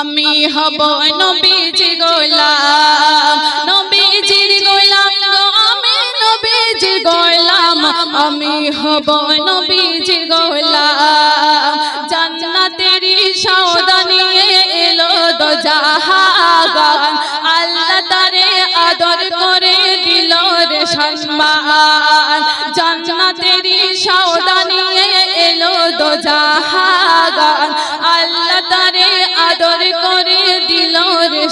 আমি হব নবীজি গোলাম। নবীজির গোলাম আমি নবীজি গোলাম। আমি হব নবীজি গোলাম। জান্নাতেরই সওদা নিয়ে এলো দো জাহান আল্লাহ তারে আদর করে দিল রে সম্মান।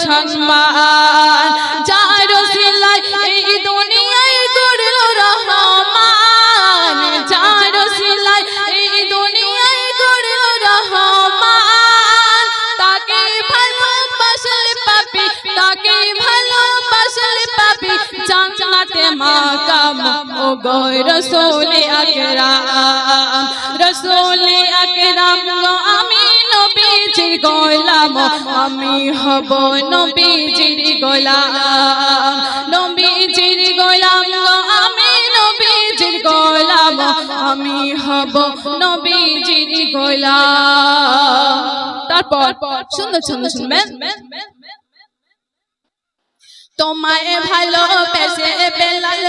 সম্মান। যার সিলাই এই দুনিয়ায় করল রহমান। যার সিলাই এই দুনিয়ায় করল রহমান। তাকে ভালোবাসলে পাবি তাকে ভালোবাসলে পাবি জান্নাতে মাকাম। ও গো রসুলে আকরাম। রসুলে আকরাম গো, আমি নবীজির গোলাম আমি হব নবীজির গোলাম নবীজির গোলাম আমি নবীজির গোলাম আমি হব নবীজির গোলাম তারপর সুন্দর সুন্দর শুনবেন তোমায় ভালোবেসে বেলাল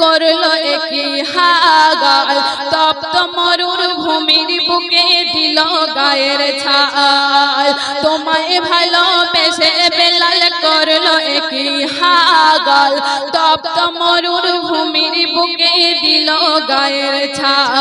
করল একই হাগাল তপ্ত মরুর ভূমির বুকে দিল গায়ের ছাল তোমায় ভালোবেসে বেলাল করল একই হাগাল তপ্ত মরুর ভূমির বুকে দিল গায়ের ছাল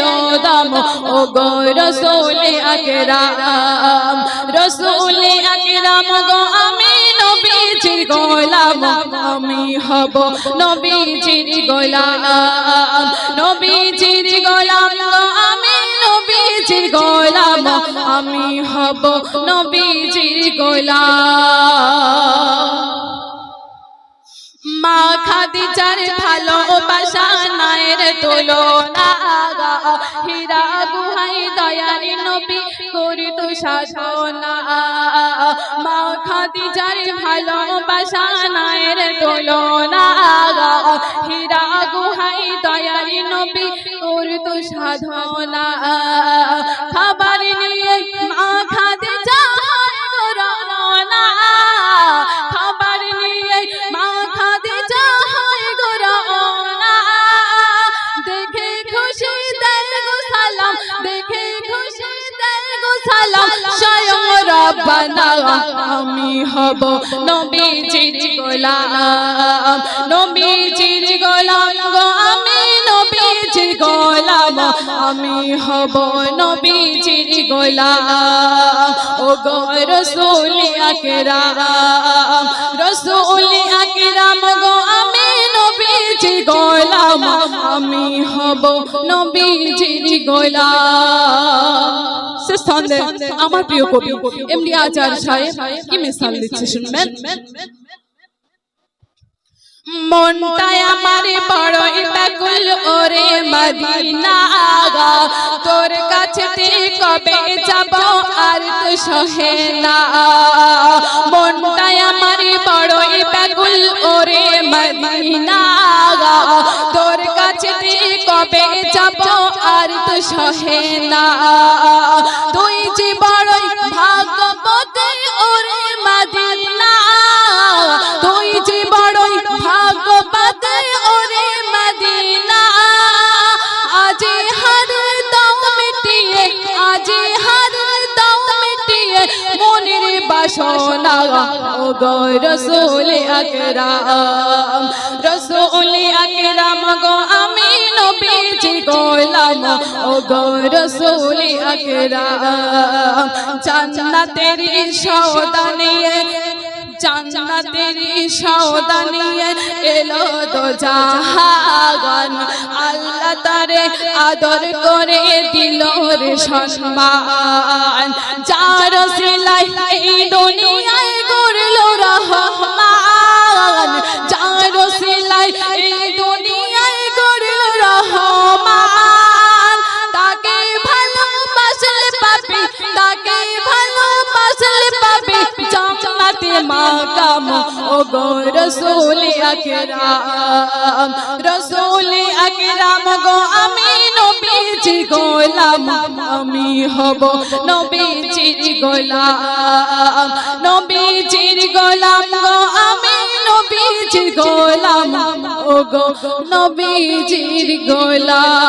গেল দাম। ও গো রসোলে আকরাম রসোলে আকরাম গো, আমি নবীজির গোলাম, আমি হব নবীজির গোলাম। নবীজির গোলাম গো, আমি নবীজির গোলাম, আমি হব নবীজির গোলাম। মা খাদিজার ভালোবাসা নায়ের তুলনা হীরা গুহাই দয়ারি নবী করিত সাধনা। মা খাদিজার ভালোবাসা নায়ের তুলনা হীরা গুহাই দয়ারি নবী করিত সাধনা। রব্বানা আমি হব নবীজির গোলাম। নবীজির গোলাম গো, আমি নবীজির গোলাম, আমি হব নবীজির গোলাম। ও গো রসুল আকরাম রসুল আকরাম গো, আমি নবীজির গোলাম, আমি হব নবীজির গোলাম। শেষ ছন্দে আমার প্রিয় কবি এমনি আচার সাহেব, কি মিসাল দিচ্ছে শুনবেন? মনটায় আমার বড়ই ব্যাকুল ওরে মদিনা তোর কাছে কবে যাব আর তো সহে না। মনটায় আমার বড়ই ব্যাকুল ওরে মদিনা তোর কাছে কবে আর তো সহে না। তুই যে বড়ই ভাগ্যবতী ওরে মদিনা। তুই যে বড়ই ভাগ্যবতী ওরে মদিনা। আজি হর দম মিটিয়ে আজি হর দম মিটিয়ে মনের বাসনা। ও গো রসুল আকরাম রসুল আকরাম গো আমি নবীজি গোলাম, ও গো আকরাম। জান্নাতের সওদা নিয়ে জান্নাতের সওদা নিয়ে এলো তো আল্লাহ তারে আদর করে দিল রে সম্মান। যার সিলাই মাকাম, ও গো রসুল আকরাম রসুল আকরাম গো আমি নবীজি গোলাম, আমি হব নবীজির গোলাম নবীজির গোলাম গো, আমি নবীজির গোলাম, ও গো নবীজির গোলাম।